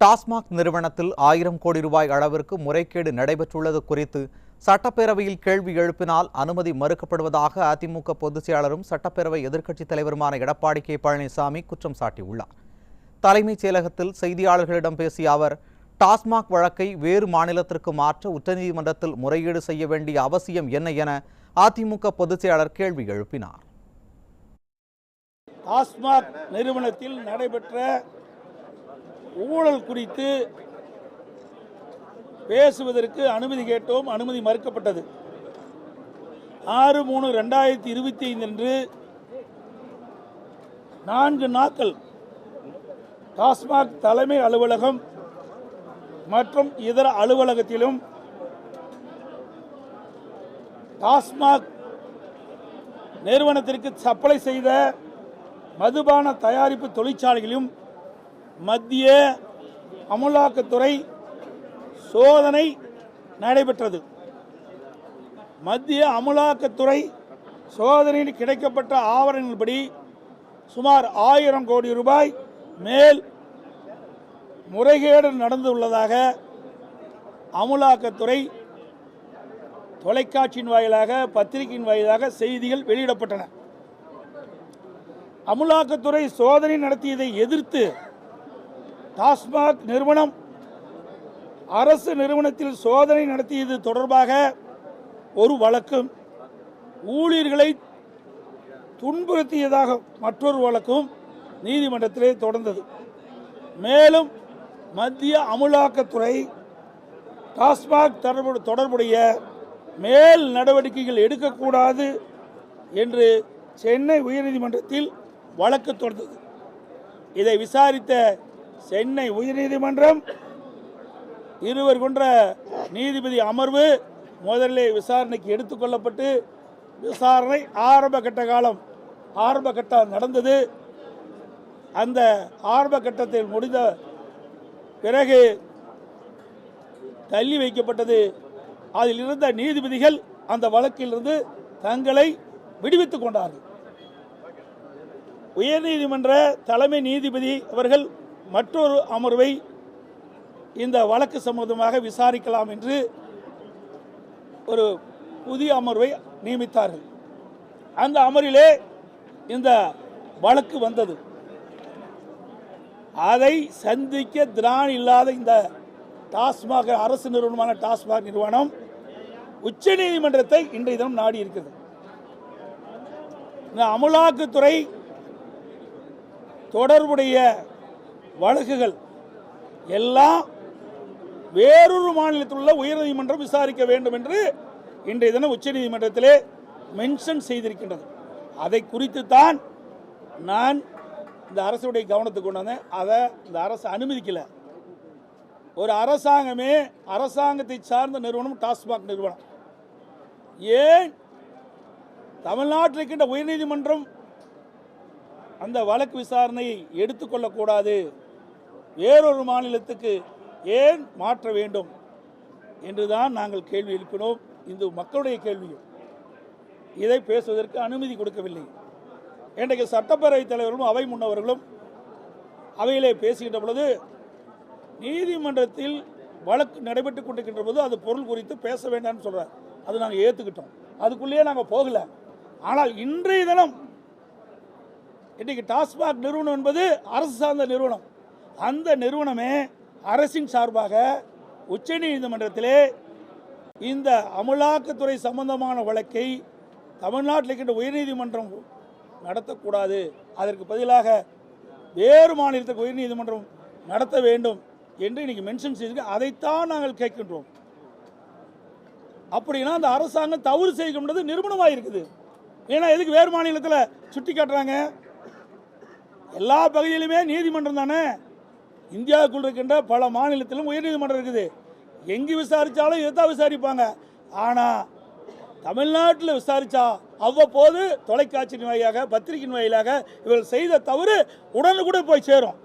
டாஸ்மாக் நிறுவனத்தில் ஆயிரம் கோடி ரூபாய் அளவிற்கு முறைகேடு நடைபெற்றுள்ளது குறித்து சட்டப்பேரவையில் கேள்வி எழுப்பினால் அனுமதி மறுக்கப்படுவதாக அதிமுக பொதுச் செயலாளரும் சட்டப்பேரவை எதிர்க்கட்சித் தலைவருமான எடப்பாடி கே பழனிசாமி குற்றம் சாட்டியுள்ளார். தலைமைச் செயலகத்தில் செய்தியாளர்களிடம் பேசிய அவர் டாஸ்மாக் வழக்கை வேறு மாநிலத்திற்கு மாற்ற உச்சநீதிமன்றத்தில் முறையீடு செய்ய வேண்டிய அவசியம் என்ன என அதிமுக பொதுச் செயலாளர் கேள்வி எழுப்பினார். டாஸ்மாக் நிறுவனத்தில் நடைபெற்ற ஊழல் குறித்து பேசுவதற்கு அனுமதி கேட்டோம் அனுமதி மறுக்கப்பட்டது. ஆறு மூணு ரெண்டாயிரத்தி இருபத்தி ஐந்து அன்று நான்கு நாட்கள் டாஸ்மாக் தலைமை அலுவலகம் மற்றும் இதர அலுவலகத்திலும் டாஸ்மாக் நிறுவனத்திற்கு சப்ளை செய்த மதுபான தயாரிப்பு தொழிற்சாலைகளிலும் மத்திய அமலாக்கத்துறை சோதனை நடைபெற்றது. மத்திய அமலாக்கத்துறை சோதனையில் கிடைக்கப்பட்ட ஆவணங்களின்படி சுமார் ஆயிரம் கோடி ரூபாய் மேல் முறைகேடு நடந்துள்ளதாக அமலாக்கத்துறை தொலைக்காட்சியின் வாயிலாக பத்திரிகையின் வாயிலாக செய்திகள் வெளியிடப்பட்டன. அமலாக்கத்துறை சோதனை நடத்தியதை எதிர்த்து டாஸ்மாக் நிறுவனம் அரசு நிறுவனத்தில் சோதனை நடத்தியது தொடர்பாக ஒரு வழக்கும் ஊழியர்களை துன்புறுத்தியதாக மற்றொரு வழக்கும் நீதிமன்றத்திலே தொடர்ந்தது. மேலும் மத்திய அமுலாக்கத்துறை டாஸ்மாக் தொடர்பு தொடர்புடைய மேல் நடவடிக்கைகள் எடுக்கக்கூடாது என்று சென்னை உயர்நீதிமன்றத்தில் வழக்கு தொடர்ந்தது இதை விசாரித்த சென்னை உயர்நீதிமன்றம் இருவர் கொண்ட நீதிபதி அமர்வு முதலிலே விசாரணைக்கு எடுத்துக்கொள்ளப்பட்டு விசாரணை ஆரம்ப கட்ட காலம் ஆரம்ப கட்டம் நடந்தது. அந்த ஆரம்ப கட்டத்தில் முடிந்த பிறகு தள்ளி வைக்கப்பட்டது. அதில் இருந்த நீதிபதிகள் அந்த வழக்கிலிருந்து தங்களை விடுவித்துக் கொண்டார்கள். உயர்நீதிமன்ற தலைமை நீதிபதி அவர்கள் மற்றொரு அமர்வை இந்த வழக்கு சம்பந்தமாக விசாரிக்கலாம் என்று ஒரு புதிய அமர்வை நியமித்தார்கள். அந்த அமரிலே இந்த வழக்கு வந்தது. அதை சந்திக்க திராணி இல்லாத இந்த டாஸ்மாக அரசு நிறுவனமான டாஸ்மாக் நிறுவனம் உச்ச நீதிமன்றத்தை இன்றைய தினம் நாடி இருக்கிறது. இந்த அமலாக்கத்துறை தொடர்புடைய வழக்குகள் எல்லாம் வேறொரு மாநிலத்தில் உள்ள உயர்நீதிமன்றம் விசாரிக்க வேண்டும் என்று இன்றைய தினம் உச்சநீதிமன்றத்திலே மென்ஷன் செய்திருக்கின்றது. அதை குறித்து தான் நான் இந்த அரசுடைய கவனத்துக்கு கொண்டு வந்தேன். அதை இந்த அரசு அனுமதிக்கலை. ஒரு அரசாங்கமே அரசாங்கத்தை சார்ந்த நிறுவனம் டாஸ்மாக் நிறுவனம். ஏன் தமிழ்நாட்டில் இருக்கின்ற உயர்நீதிமன்றம் அந்த வழக்கு விசாரணையை எடுத்துக்கொள்ளக்கூடாது? வேறொரு மாநிலத்துக்கு ஏன் மாற்ற வேண்டும் என்றுதான் நாங்கள் கேள்வி எழுப்பினோம். இந்த மக்களுடைய கேள்வியும் இதை பேசுவதற்கு அனுமதி கொடுக்கவில்லை. இன்றைக்கு சட்டப்பேரவைத் தலைவர்களும் அவை முன்னவர்களும் அவையிலே பேசுகின்ற பொழுது நீதிமன்றத்தில் வழக்கு நடைபெற்றுக் கொண்டிருக்கின்ற போது அது பொருள் குறித்து பேச வேண்டாம்னு சொல்கிறார் அது நாங்கள் ஏற்றுக்கிட்டோம் அதுக்குள்ளேயே நாங்கள் போகல. ஆனால் இன்றைய தினம் இன்றைக்கு டாஸ்மாக் நிறுவனம் என்பது அரசு சார்ந்த நிறுவனம். அந்த நிறுவனமே அரசின் சார்பாக உச்சநீதிமன்றத்திலே இந்த அமலாக்கத்துறை சம்பந்தமான வழக்கை தமிழ்நாட்டில் இருக்கின்ற உயர்நீதிமன்றம் நடத்தக்கூடாது. அதற்கு பதிலாக வேறு மாநிலத்துக்கு உயர்நீதிமன்றம் நடத்த வேண்டும் என்று இன்னைக்கு மென்ஷன் செய்திருக்கு. அதைத்தான் நாங்கள் கேட்கின்றோம். அப்படின்னா அந்த அரசாங்கம் தவறு செய்கின்றது நிறுவனமாக இருக்குது ஏன்னா எதுக்கு வேறு மாநிலத்தில் சுட்டி காட்டுறாங்க எல்லா பகுதியிலுமே நீதிமன்றம் தானே? இந்தியாவுக்குள் இருக்கின்ற பல மாநிலத்திலும் உயர்நீதிமன்றம் இருக்குது. எங்கே விசாரித்தாலும் இதை தான் விசாரிப்பாங்க. ஆனால் தமிழ்நாட்டில் விசாரித்தா அவ்வப்போது தொலைக்காட்சியின் வாயிலாக பத்திரிகையின் வாயிலாக இவர்கள் செய்த தவறு உடனுக்குடன் போய் சேரும்.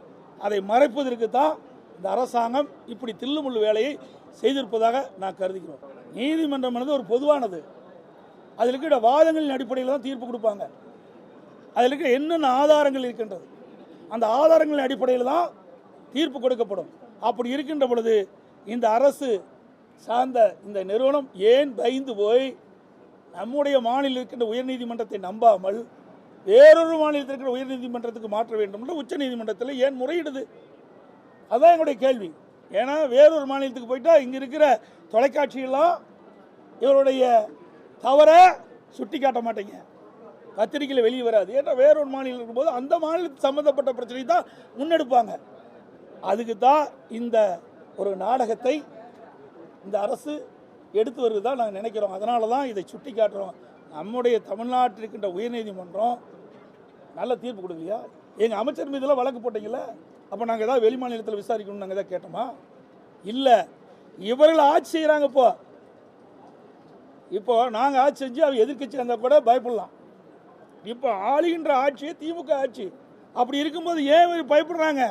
அதை மறைப்பதற்கு தான் இந்த அரசாங்கம் இப்படி தில்லுமுள்ளு வேலையை செய்திருப்பதாக நான் கருதுகிறோம். நீதிமன்றம் என்பது ஒரு பொதுவானது. அதில் இருக்கிற வாதங்களின் அடிப்படையில் தான் தீர்ப்பு கொடுப்பாங்க. அதில் இருக்கிற என்னென்ன ஆதாரங்கள் இருக்கின்றது? அந்த ஆதாரங்களின் அடிப்படையில் தான் தீர்ப்பு கொடுக்கப்படும். அப்படி இருக்கின்ற பொழுது இந்த அரசு சார்ந்த இந்த நிறுவனம் ஏன் பயந்து போய் நம்முடைய மாநிலம் இருக்கின்ற உயர்நீதிமன்றத்தை நம்பாமல் வேறொரு மாநிலத்தில் இருக்கிற உயர்நீதிமன்றத்துக்கு மாற்ற வேண்டும் என்று உச்சநீதிமன்றத்தில் ஏன் முறையிடுது? அதுதான் எங்களுடைய கேள்வி. ஏன்னா வேறொரு மாநிலத்துக்கு போயிட்டா இங்கே இருக்கிற தொலைக்காட்சியெல்லாம் இவருடைய தவறை சுட்டி காட்ட மாட்டேங்க. பத்திரிகையில் வெளியே வராது. ஏன்னா வேறொரு மாநிலம் இருக்கும்போது அந்த மாநிலத்துக்கு சம்மந்தப்பட்ட பிரச்சனை தான் முன்னெடுப்பாங்க. அதுக்கு தான் இந்த ஒரு நாடகத்தை இந்த அரசு எடுத்து வருவதாக நாங்கள் நினைக்கிறோம். அதனால தான் இதை சுட்டி காட்டுறோம் நம்முடைய தமிழ்நாட்டில் இருக்கின்ற உயர்நீதிமன்றம் நல்ல தீர்ப்பு கொடுக்கலையா? எங்கள் அமைச்சர் மீதெல்லாம் வழக்கு போட்டீங்கல்ல? அப்போ நாங்கள் ஏதாவது வெளி மாநிலத்தில் விசாரிக்கணும்னு நாங்கள் எதாவது கேட்டோமா? இல்லை. இவர்கள் ஆட்சி செய்கிறாங்க இப்போ. இப்போ நாங்கள் ஆட்சி செஞ்சு அவங்க எதிர்கட்சி இருந்தால் கூட பயப்படலாம். இப்போ ஆளுகின்ற ஆட்சி திமுக ஆட்சி. அப்படி இருக்கும்போது ஏன் பயப்படுறாங்க?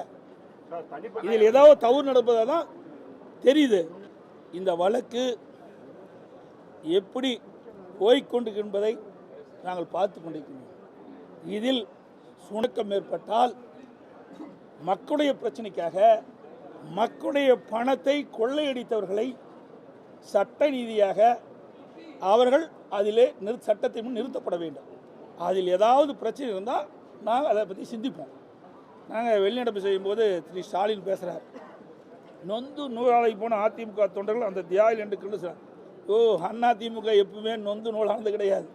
இதில் ஏதாவது தவறு நடப்பதாக தான் தெரியுது. இந்த வழக்கு எப்படி போய்க்கொண்டு என்பதை நாங்கள் பார்த்து கொண்டிருக்கிறோம். இதில் சுணக்கம் ஏற்பட்டால் மக்களுடைய பிரச்சனைக்காக மக்களுடைய பணத்தை கொள்ளையடித்தவர்களை சட்ட ரீதியாக அவர்கள் அதிலே நிறு சட்டத்தை முன் நிறுத்தப்பட வேண்டும். அதில் ஏதாவது பிரச்சனை இருந்தால் நாங்கள் அதை பற்றி சிந்திப்போம். நாங்கள் வெளிநடப்பு செய்யும்போது திரு ஸ்டாலின் பேசுகிறார் நொந்து நூலாளைக்கு போன அதிமுக தொண்டர்கள் அந்த தியாயில் என்று கிருஷ்ணன் ஓ அண்ணா திமுக எப்பவுமே நொந்து நூலானது கிடையாது.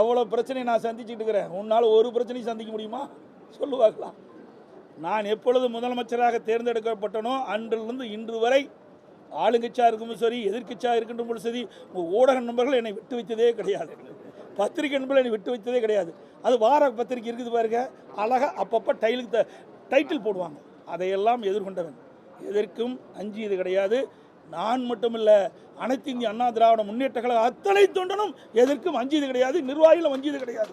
எவ்வளோ பிரச்சனை நான் சந்திச்சுட்டு இருக்கிறேன். உன்னால் ஒரு பிரச்சனையும் சந்திக்க முடியுமா? சொல்லுவாங்களா நான் எப்பொழுது முதலமைச்சராக தேர்ந்தெடுக்கப்பட்டனோ அன்றிலிருந்து இன்று வரை ஆளுங்கட்சியாக இருக்கும் சரி எதிர்கட்சியாக இருக்கின்ற சரி உங்கள் ஊடக நண்பர்கள் என்னை விட்டு வைத்ததே கிடையாது. பத்திரிகை என்பதில் நீ விட்டு வைத்ததே கிடையாது. அது வார பத்திரிகை இருக்குது பாருங்க. அழகாக அப்பப்போ டைலுக்கு த- டைட்டில் போடுவாங்க. அதையெல்லாம் எதிர்கொண்டவன். எதற்கும் அஞ்சியது கிடையாது. நான் மட்டுமில்ல அனைத்து இந்திய அண்ணா திராவிட முன்னேற்ற கழக அத்தனை தொண்டனும் எதற்கும் அஞ்சியது கிடையாது. நிர்வாகிகளும் அஞ்சியது கிடையாது.